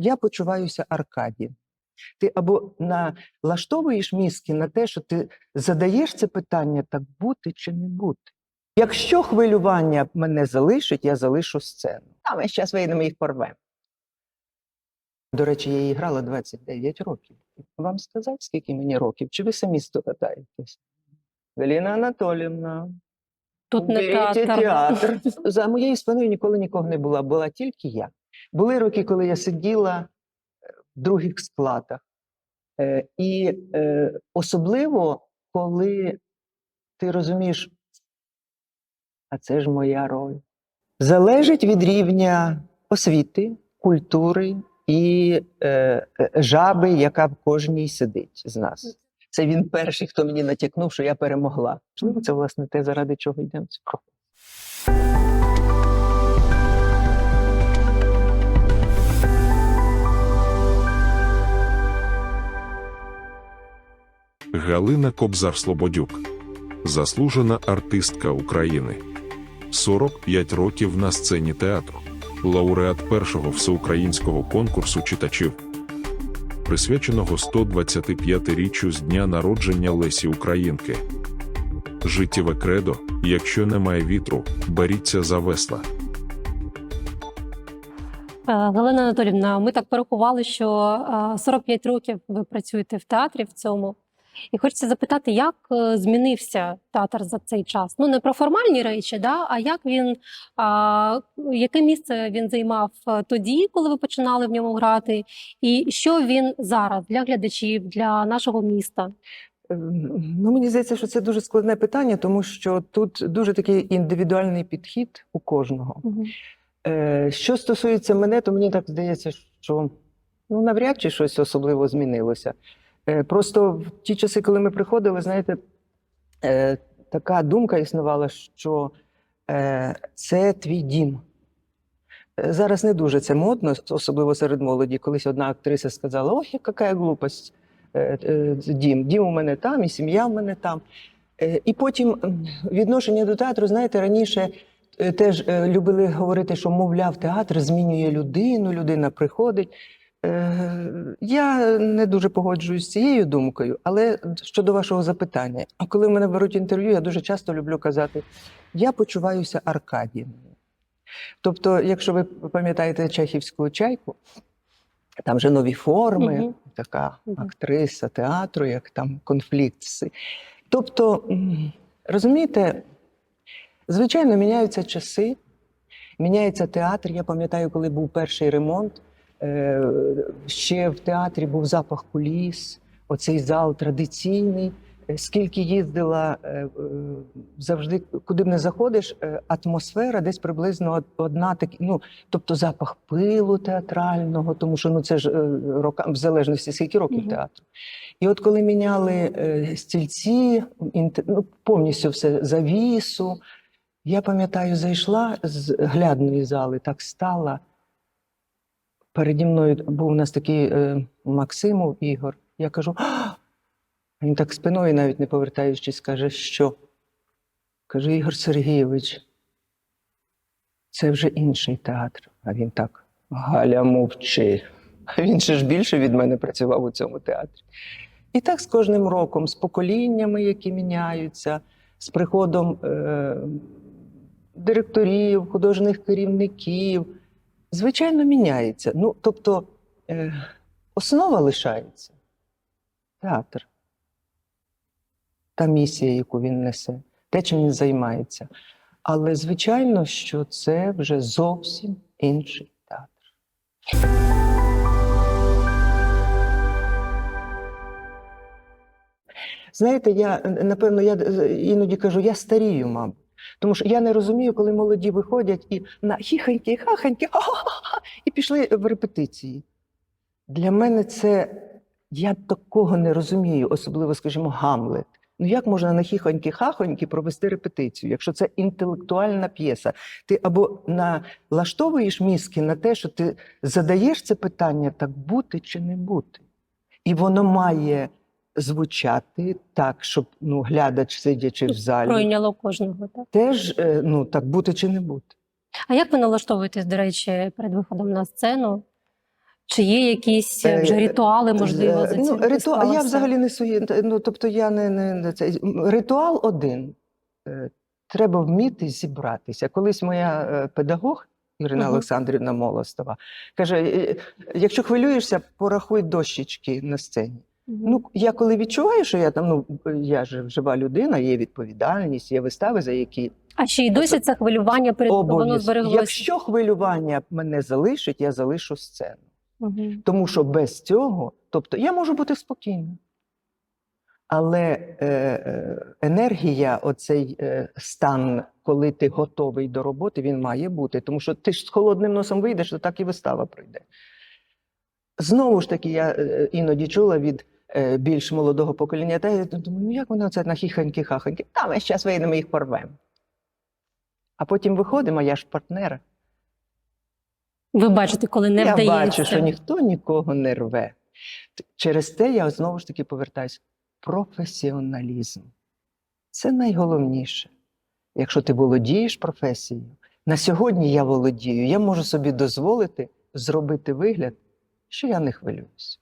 я почуваюся Аркадієм. Ти або налаштовуєш мізки на те, що ти задаєш це питання, так бути чи не бути. Якщо хвилювання мене залишить, я залишу сцену. А ми зараз вийдемо їх порвемо. До речі, я її грала 29 років. Вам сказати, скільки мені років? Чи ви самі здогадаєтесь? Галіна Анатолівна, Тут не театр. театр. За моєю спиною ніколи нікого не була, була тільки я. Були роки, коли я сиділа е, в других складах. Е, І е, особливо, коли ти розумієш, а це ж моя роль. Залежить від рівня освіти, культури і жаби, яка в кожній сидить з нас. Це він перший, хто мені натякнув, що я перемогла. Це власне те, заради чого йдемо. цю професію. Галина Кобзар-Слободюк, заслужена артистка України, 45 років на сцені театру, лауреат першого всеукраїнського конкурсу читачів, присвяченого 125-річчю з дня народження Лесі Українки. Життєве кредо, якщо немає вітру, беріться за весла. Е, Галина Анатолівна, ми так порахували, що е, 45 років ви працюєте в театрі в цьому. І хочеться запитати, як е, змінився театр за цей час? Ну не про формальні речі, да, а як він, а, яке місце він займав е, тоді, коли ви починали в ньому грати, і що він зараз для глядачів, для нашого міста? Е, Ну, мені здається, що це дуже складне питання, тому що тут дуже такий індивідуальний підхід у кожного. Е, Що стосується мене, то мені так здається, що ну, навряд чи щось особливо змінилося. Е, Просто в ті часи, коли ми приходили, знаєте, е, така думка існувала, що е, це твій дім. Зараз не дуже це модно, особливо серед молоді. Колись одна актриса сказала: ох, яка глупость. Дім. Дім у мене там, і сім'я в мене там. І потім відношення до театру, знаєте, раніше теж любили говорити, що, мовляв, театр змінює людину, людина приходить. Е, Я не дуже погоджуюсь з цією думкою, але щодо вашого запитання, коли мене беруть інтерв'ю, я дуже часто люблю казати: я почуваюся Аркадієм. Тобто, якщо ви пам'ятаєте чехівську чайку, там же нові форми, Мгм. така актриса театру, як там конфлікт. Тобто, розумієте, звичайно, міняються часи, міняється театр. Я пам'ятаю, коли був перший ремонт, ще в театрі був запах куліс, оцей зал традиційний. Е, Скільки їздила е, е, завжди, куди б не заходиш, е, атмосфера десь приблизно одна так, ну, тобто запах пилу театрального, тому що ну це ж е, рока, в залежності скільки років Мгм. театру. І от коли міняли е, стільці, ну, повністю все завісу, я пам'ятаю, зайшла з глядної зали, так стала. Переді мною був у нас такий е, Максимов Ігор. Я кажу, «А!» він так спиною, навіть не повертаючись, каже, що? Кажу, Ігор Сергійович, це вже інший театр. А він так, Галя, мовчи. А він ще ж більше від мене працював у цьому театрі. І так з кожним роком, з поколіннями, які міняються, з приходом е, директорів, художніх керівників, звичайно, міняється. Ну, тобто, е, основа лишається театр, та місія, яку він несе, те, чим він займається. Але звичайно, що це вже зовсім інший театр. Знаєте, я напевно, я е, іноді кажу, я старію, мабуть. Тому що я не розумію, коли молоді виходять і на хіхоньки, хахоньки, ха-ха-ха, і пішли в репетиції. Для мене це я такого не розумію, особливо, скажімо, Гамлет. Ну як можна на хіхоньки хахоньки провести репетицію, якщо це інтелектуальна п'єса? Ти або налаштовуєш мізки на те, що ти задаєш це питання, так бути чи не бути. І воно має звучати так, щоб ну, глядач, сидячи в залі, Пройняло кожного. Так? теж е, ну, так бути чи не бути. А як ви налаштовуєтесь, до речі, перед виходом на сцену? Чи є якісь Е, вже ритуали, можливо, за ну, ритуал, я взагалі не сую. Ну, тобто я не, не, це. Ритуал один. Е, Треба вміти зібратися. Колись моя е, педагог Ірина Мгм. Олександрівна Молостова каже: «Е, якщо хвилюєшся, порахуй дощечки на сцені. Ну, я коли відчуваю, що я там, ну я ж жива людина, є відповідальність, є вистави, за які а ще й досі це хвилювання перед воно збереглося. Якщо хвилювання мене залишить, я залишу сцену. Мгм. Тому що без цього, тобто я можу бути спокійним. Але е, е, енергія, оцей е, стан, коли ти готовий до роботи, він має бути. Тому що ти ж з холодним носом вийдеш, то так і вистава пройде. Знову ж таки, я е, іноді чула від більш молодого покоління, та я думаю, ну як воно це на хіхоньки хахоньки Та ми зараз вийдемо їх порвемо. А потім виходимо, я ж партнер. Ви бачите, коли не я вдається. бачу, що ніхто нікого не рве. Через те я знову ж таки повертаюся. Професіоналізм. Це найголовніше. Якщо ти володієш професією, на сьогодні я володію, я можу собі дозволити зробити вигляд, що я не хвилююсь.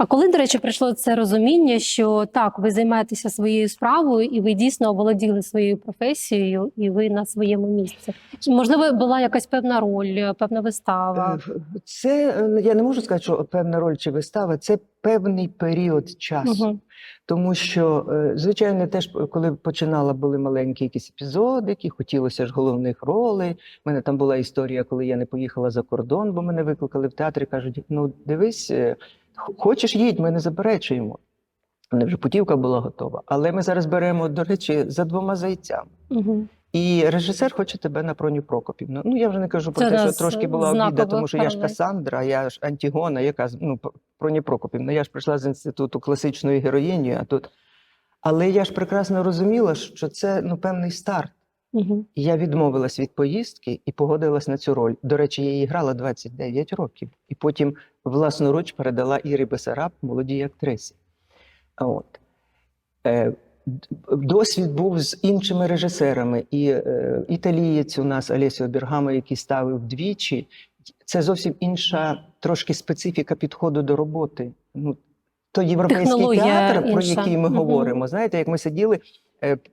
А коли, до речі, прийшло це розуміння, що так, ви займаєтеся своєю справою, і ви дійсно оволоділи своєю професією, і ви на своєму місці. Можливо, була якась певна роль, певна вистава. Е, Це е, я не можу сказати, що певна роль чи вистава, це певний період часу. Мгм. Тому що, е, звичайно, теж коли починала, були маленькі якісь епізодики, хотілося ж головних ролей. У мене там була історія, коли я не поїхала за кордон, бо мене викликали в театрі. кажуть: ну дивись, хочеш їдь, ми не заперечуємо. Мене вже путівка була готова. Але ми зараз беремо, до речі, за двома зайцями. Мгм. І режисер хоче тебе на Проню Прокопівну. Ну я вже не кажу про Це те, що трошки була обіда, тому що я ж. Касандра, я ж Антігона, яка ну, П- Проня Прокопівна. Я ж прийшла з інституту класичної героїні, а тут. Але я ж прекрасно розуміла, що це ну, певний старт. І я відмовилась від поїздки і погодилась на цю роль. До речі, я її грала 29 років, і потім власноруч передала Ірі Бесараб, молодій актрисі. От. Е, досвід був з іншими режисерами. І е, італієць у нас Олесіо Бергамо, який ставив двічі. Це зовсім інша трошки специфіка підходу до роботи. Ну, то європейський Технологія театр, про інша. який ми Мгм. говоримо. Знаєте, як ми сиділи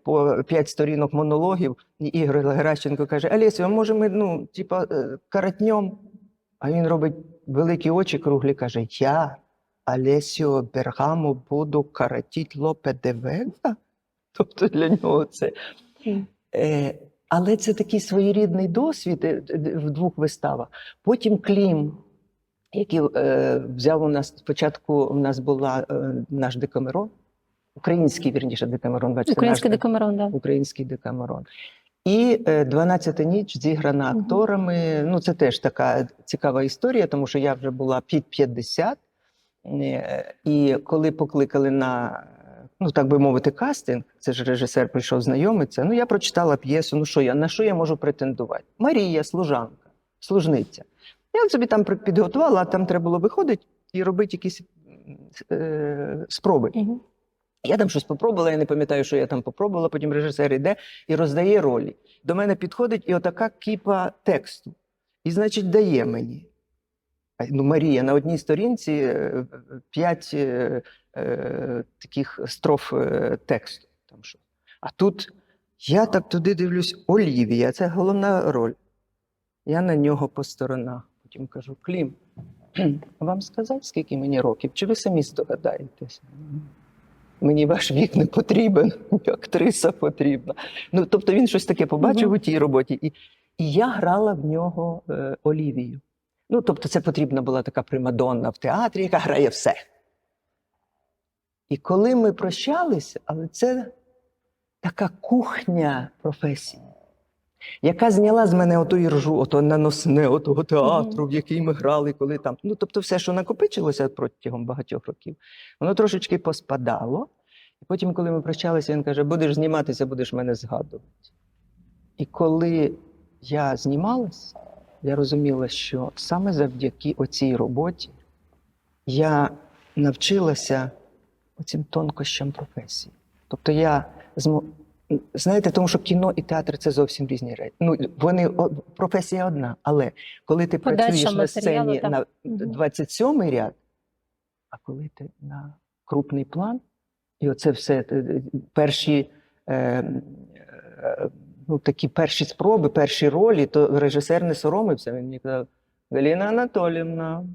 по п'ять сторінок монологів, і Ігор Геращенко каже: Олесю, а може ми ну, типа, е, каратньом? А він робить великі очі круглі, каже: Я, Олесіо Бергамо, буду каратіть Лопе де Вега? Тобто для нього це. Е, але це такий своєрідний досвід е, в двох виставах. Потім Клім, який е, взяв у нас спочатку, у нас була е, наш Декамерон, український, вірніше, Декамерон, бачите, Український наш декамерон, да. український Декамерон. І е, «12 ніч зіграна акторами. Ну, це теж така цікава історія, тому що я вже була під 50. Е, І коли покликали на, ну так би мовити, кастинг, це ж режисер прийшов знайомитися. Ну, я прочитала п'єсу. Ну що я, на що я можу претендувати? Марія, служанка, служниця. Я собі там при- підготувала, а там треба було виходити і робити якісь е, спроби. Мгм. Я там щось попробувала, я не пам'ятаю, що я там попробувала. Потім режисер йде і роздає ролі. До мене підходить і отака кіпа тексту. І, значить, дає мені. Ну, Марія, на одній сторінці е, п'ять е, е, таких строф е, тексту. Там що. А тут я так туди дивлюсь, Олівія, це головна роль. Я на нього по сторонах. Потім кажу: Клім, вам сказати, скільки мені років? Чи ви самі здогадаєтесь? Мені ваш вік не потрібен, актриса потрібна. Ну, тобто він щось таке побачив Мгм. у тій роботі. І, і я грала в нього е, Олівію. Ну, тобто, це потрібна була така примадонна в театрі, яка грає все. І коли ми прощалися, але це така кухня професії, яка зняла з мене оту іржу, ото наносне, отого театру, в який ми грали, коли там. Ну, тобто, все, що накопичилося протягом багатьох років, воно трошечки поспадало. І потім, коли ми прощалися, він каже: будеш зніматися, будеш мене згадувати. І коли я знімалась, я розуміла, що саме завдяки оцій роботі я навчилася оцим тонкощам професії. Тобто я. Знаєте, тому що кіно і театр це зовсім різні речі. Ну, вони професія одна, але коли ти Подача працюєш на сцені так. на 27-й ряд, а коли ти на крупний план, і оце все е, е, перші, е, ну, такі перші спроби, перші ролі, то режисер не соромився. Він мені казав: Галіна Анатолівна,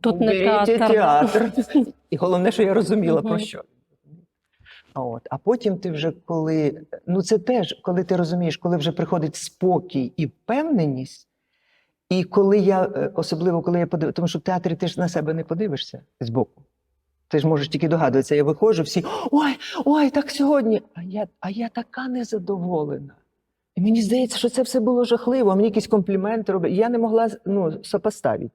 Тут не театр. театр. І головне, що я розуміла, про що. От. А потім ти вже коли. Ну, це теж, коли ти розумієш, коли вже приходить спокій і впевненість. І коли я, е, особливо коли я подивився, тому що в театрі ти ж на себе не подивишся збоку. Ти ж можеш тільки догадуватися. Я виходжу, всі ой, ой, так сьогодні. А я, а я така незадоволена. І мені здається, що це все було жахливо. Мені якісь компліменти робили. Я не могла ну, сопоставити,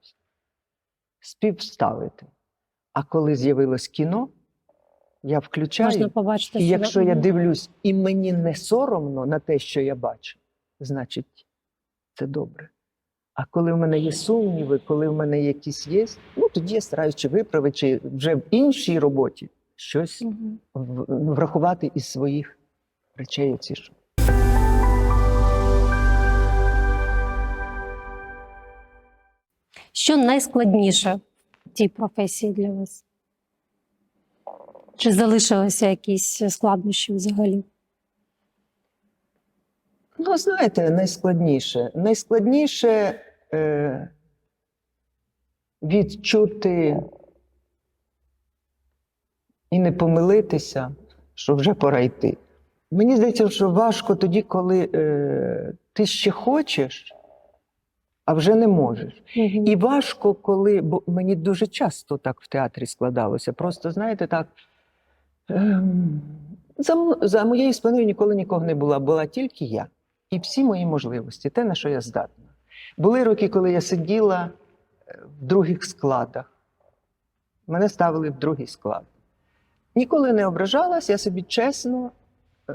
співставити. А коли з'явилось кіно, я включаю. Можна побачити І якщо я дивлюсь, і мені не соромно на те, що я бачу, значить це добре. А коли в мене є сумніви, коли в мене якісь є, ну тоді я стараюся чи виправити, чи вже в іншій роботі щось в- врахувати із своїх речей. Ці що. Що найскладніше в тій професії для вас? Чи залишилися якісь складнощі взагалі? Ну, знаєте, найскладніше. Найскладніше е, відчути і не помилитися, що вже пора йти. Мені здається, що важко тоді, коли е, ти ще хочеш, а вже не можеш. Мгм. І важко, коли, бо мені дуже часто так в театрі складалося. Просто, знаєте, так. Ем, За, за моєю спиною ніколи нікого не була, була тільки я. І всі мої можливості, те, на що я здатна. Були роки, коли я сиділа е, в других складах. Мене ставили в другий склад. Ніколи не ображалась, я собі чесно е,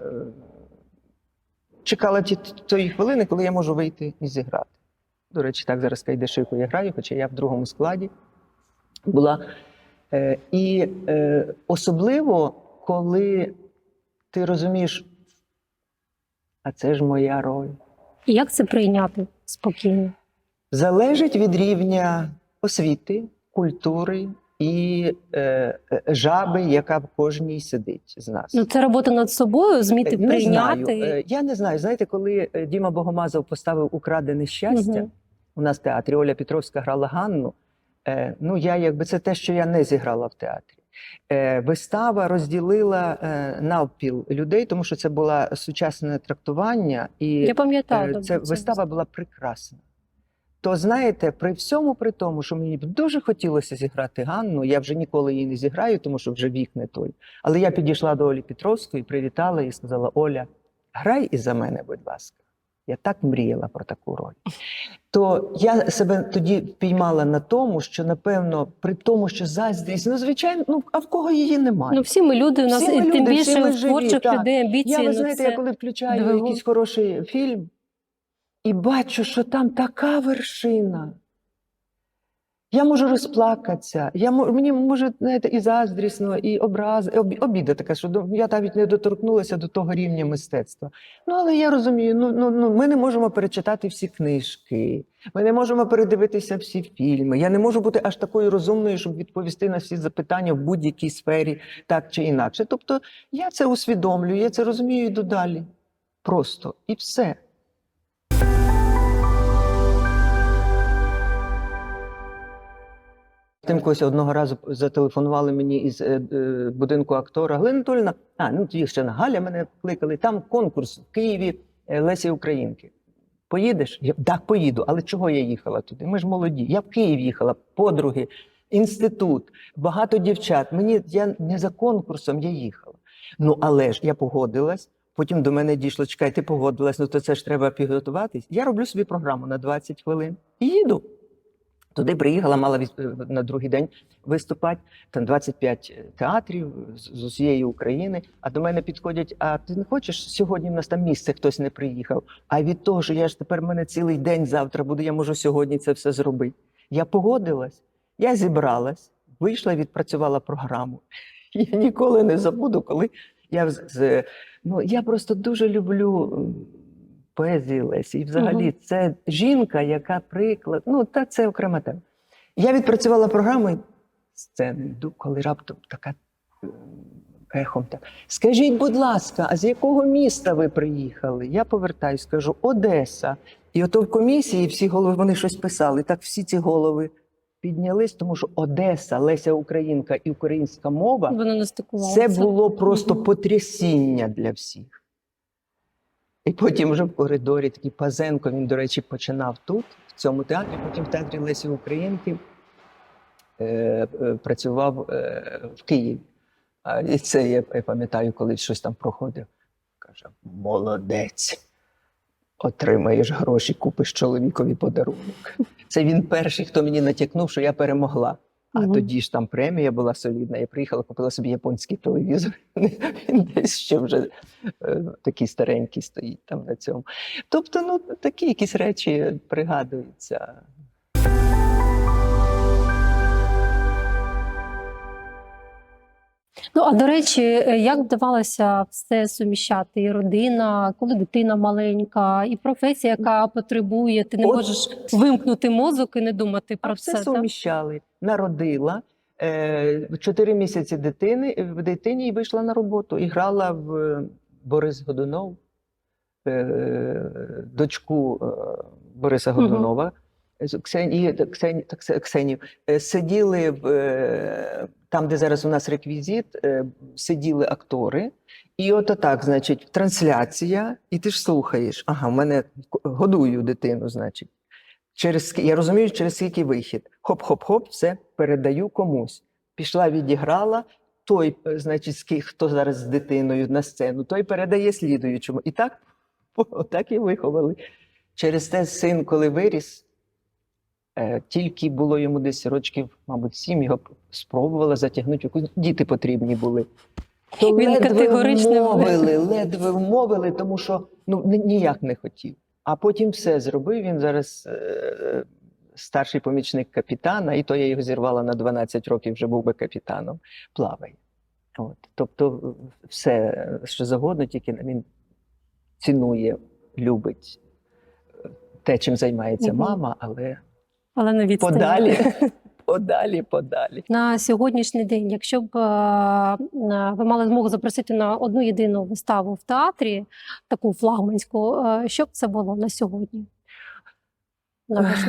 чекала ті, тої хвилини, коли я можу вийти і зіграти. До речі, так зараз Кайдашику я граю, хоча я в другому складі була. Е, і е, особливо, коли ти розумієш, а це ж моя роль. І як це прийняти спокійно? Залежить від рівня освіти, культури і е, е, жаби, яка в кожній сидить з нас. Ну, це робота над собою, зміти Не прийняти. Знаю. Е, Я не знаю. Знаєте, коли е, Діма Богомазов поставив Украдене щастя, Мгм. у нас в театрі Оля Петровська грала Ганну. Е, ну, я якби це те, що я не зіграла в театрі. Е, вистава розділила е, навпіл людей, тому що це було сучасне трактування, і Я пам'ятаю. Е, Це вистава була прекрасна. То знаєте, при всьому при тому, що мені б дуже хотілося зіграти Ганну, я вже ніколи її не зіграю, тому що вже вік не той. Але я підійшла до Олі Петровської, привітала і сказала: Оля, грай і за мене, будь ласка. Я так мріяла про таку роль. То я себе тоді піймала на тому, що напевно, при тому, що заздрість, ну звичайно, ну а в кого її немає? Ну, всі ми люди, у нас Всі ми і тим люди, більше ми живі, творчих так. людей амбіції. Я, ви ну, знаєте, це... я коли включаю двигун. якийсь хороший фільм і бачу, що там така вершина. Я можу розплакатися, я, мені може знаєте, і заздрісно, і образ, об- обіда така, що я навіть не доторкнулася до того рівня мистецтва. Ну, але я розумію, ну, ну, ну, ми не можемо перечитати всі книжки, ми не можемо передивитися всі фільми. Я не можу бути аж такою розумною, щоб відповісти на всі запитання в будь-якій сфері, так чи інакше. Тобто я це усвідомлюю, я це розумію йду далі. Просто і все. Тим когось одного разу зателефонували мені із е, е, будинку актора Анатольовна, а ну тоді ще на Галя мене кликали. Там конкурс в Києві е, Лесі Українки. Поїдеш? Я так поїду. Але чого я їхала туди? Ми ж молоді. Я в Київ їхала, подруги, інститут, багато дівчат. Мені я не за конкурсом я їхала. Ну але ж я погодилась. Потім до мене дійшло, чекай, ти погодилась, ну то це ж треба підготуватись. Я роблю собі програму на 20 хвилин і їду. Туди приїхала, мала е, на другий день виступати. Там 25 театрів з, усієї України. А до мене підходять: а ти не хочеш сьогодні? В нас там місце хтось не приїхав. А від того, що я ж тепер в мене цілий день завтра буде, я можу сьогодні це все зробити. Я погодилась, я зібралась, вийшла, відпрацювала програму. Я ніколи не забуду, коли Я, ну, я просто дуже люблю м, поезію Лесі. І взагалі Мгм. це жінка, яка приклад. Ну, та це окрема тема. Я відпрацювала програму сцени коли раптом така ехом так. Скажіть, будь ласка, а з якого міста ви приїхали? Я повертаюсь, кажу, Одеса. І ото в комісії всі голови вони щось писали. Так всі ці голови піднялись, тому що Одеса, Леся Українка і українська мова Воно не це було просто потрясіння для всіх. І потім вже в коридорі такий Пазенко, він, до речі, починав тут, в цьому театрі, потім в театрі Лесі Українки е, е, працював е, в Києві. І це я, я пам'ятаю, коли щось там проходив. Каже: молодець. Отримаєш гроші, купиш чоловікові подарунок. Це він перший, хто мені натякнув, що я перемогла. А Мгм. тоді ж там премія була солідна. Я приїхала, купила собі японський телевізор. Він десь ще вже е, такий старенький стоїть там на цьому. Тобто, ну такі якісь речі пригадуються. Ну а до речі, е, як вдавалося все суміщати? І родина, коли дитина маленька, і професія, яка потребує, ти не От. можеш вимкнути мозок і не думати А про все це. так? суміщали. Народила е, чотири місяці дитини в дитині і вийшла на роботу. І грала в е, Борис Годунов, е, дочку е, Бориса Годунова. Ксенію, Е, сиділи в е, там, де зараз у нас реквізит, е, сиділи актори, і от так, значить, трансляція, і ти ж слухаєш. Ага, в мене годую дитину, значить. Через я розумію, через скільки вихід. Хоп-хоп-хоп, все передаю комусь. Пішла, відіграла. Той, е, значить, хто зараз з дитиною на сцену, той передає слідуючому. І так, отак і виховали. Через те син, коли виріс, тільки було йому десь рочків, мабуть, сім, його спробувала затягнути, якусь діти потрібні були. То Він ледве категорично вмовили, ледве вмовили, тому що ну, ніяк не хотів. А потім все зробив. Він зараз е, старший помічник капітана, і то я його зірвала на 12 років, вже був би капітаном. Плаває. От. Тобто, все, що завгодно, тільки він цінує, любить е, те, чим займається Мгм. мама, але Але на відстані. подалі, подалі, подалі. На сьогоднішній день, якщо б е, е, ви мали змогу запросити на одну єдину виставу в театрі, таку флагманську, е, що б це було на сьогодні?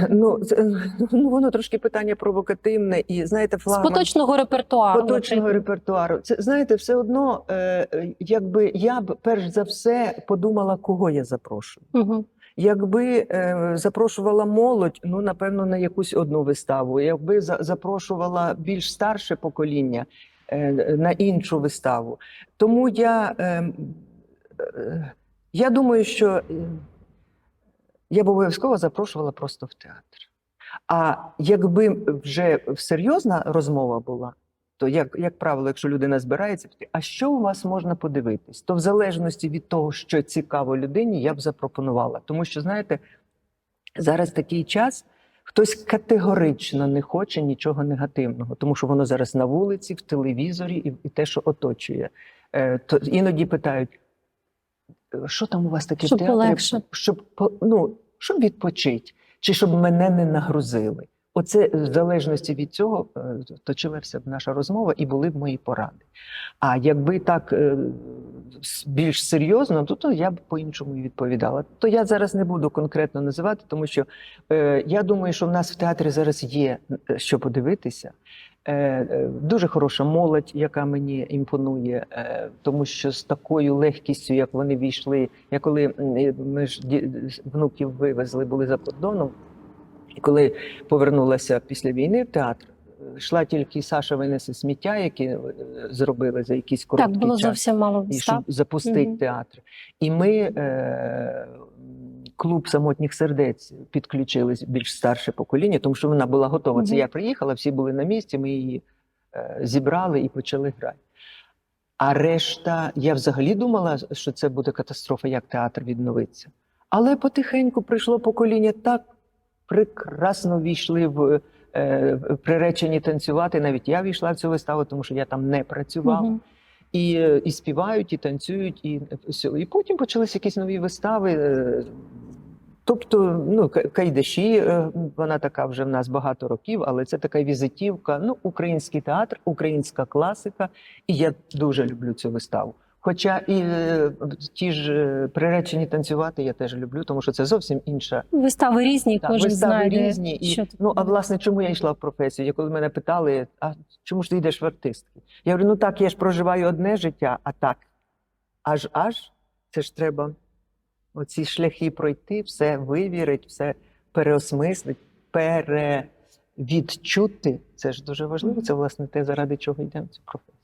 Ну, ну, воно трошки питання провокативне, і знаєте, З флагман... поточного репертуару. поточного репертуару. Це знаєте, все одно, е, якби я б перш за все подумала, кого я запрошую. Мгм. Якби е, запрошувала молодь, ну напевно, на якусь одну виставу. Якби за, запрошувала більш старше покоління е, на іншу виставу. Тому я, е, я думаю, що я б обов'язково запрошувала просто в театр. А якби вже серйозна розмова була, то як, як правило, якщо людина збирається, а що у вас можна подивитись? То в залежності від того, що цікаво людині, я б запропонувала. Тому що, знаєте, зараз такий час, хтось категорично не хоче нічого негативного, тому що воно зараз на вулиці, в телевізорі і, і те, що оточує. Е, то іноді питають, «Е, що там у вас таке Щоб полегше. Щоб, ну, щоб відпочити, чи щоб мене не нагрузили. Оце в залежності від цього е, точилася б наша розмова і були б мої поради. А якби так е, більш серйозно, то, то я б по-іншому відповідала. То я зараз не буду конкретно називати, тому що е, я думаю, що в нас в театрі зараз є е, що подивитися. Е, Дуже хороша молодь, яка мені імпонує, е, тому що з такою легкістю, як вони війшли, я коли ми ж внуків вивезли, були за кордоном, і коли повернулася після війни в театр, йшла тільки Саша винесе сміття, яке зробили за якийсь короткий Так, було час зовсім мало і щоб запустити Мгм. театр. І ми, е, клуб самотніх сердець, підключились більш старше покоління, тому що вона була готова. Це я приїхала, всі були на місці, ми її е, зібрали і почали грати. А решта, я взагалі думала, що це буде катастрофа, як театр відновиться. Але потихеньку прийшло покоління так прекрасно війшли в е, приречені танцювати. Навіть я війшла в цю виставу, тому що я там не працювала. Мгм. І, е, і співають, і танцюють, і все. І потім почалися якісь нові вистави. е, Тобто, ну, Кайдаші, е, вона така вже в нас багато років, але це така візитівка. Ну, український театр, українська класика. І я дуже люблю цю виставу. Хоча і е, ті ж е, приречені танцювати я теж люблю, тому що це зовсім інша Вистави різні, так, кожен вистави знайде. різні. І, що ну, а власне, чому я йшла в професію? Я коли мене питали, а чому ж ти йдеш в артистки? Я говорю, ну так, я ж проживаю одне життя, а так. Аж аж це ж треба оці шляхи пройти, все вивірити, все переосмислити, перевідчути. Це ж дуже важливо. Це власне те, заради чого йдемо цю професію.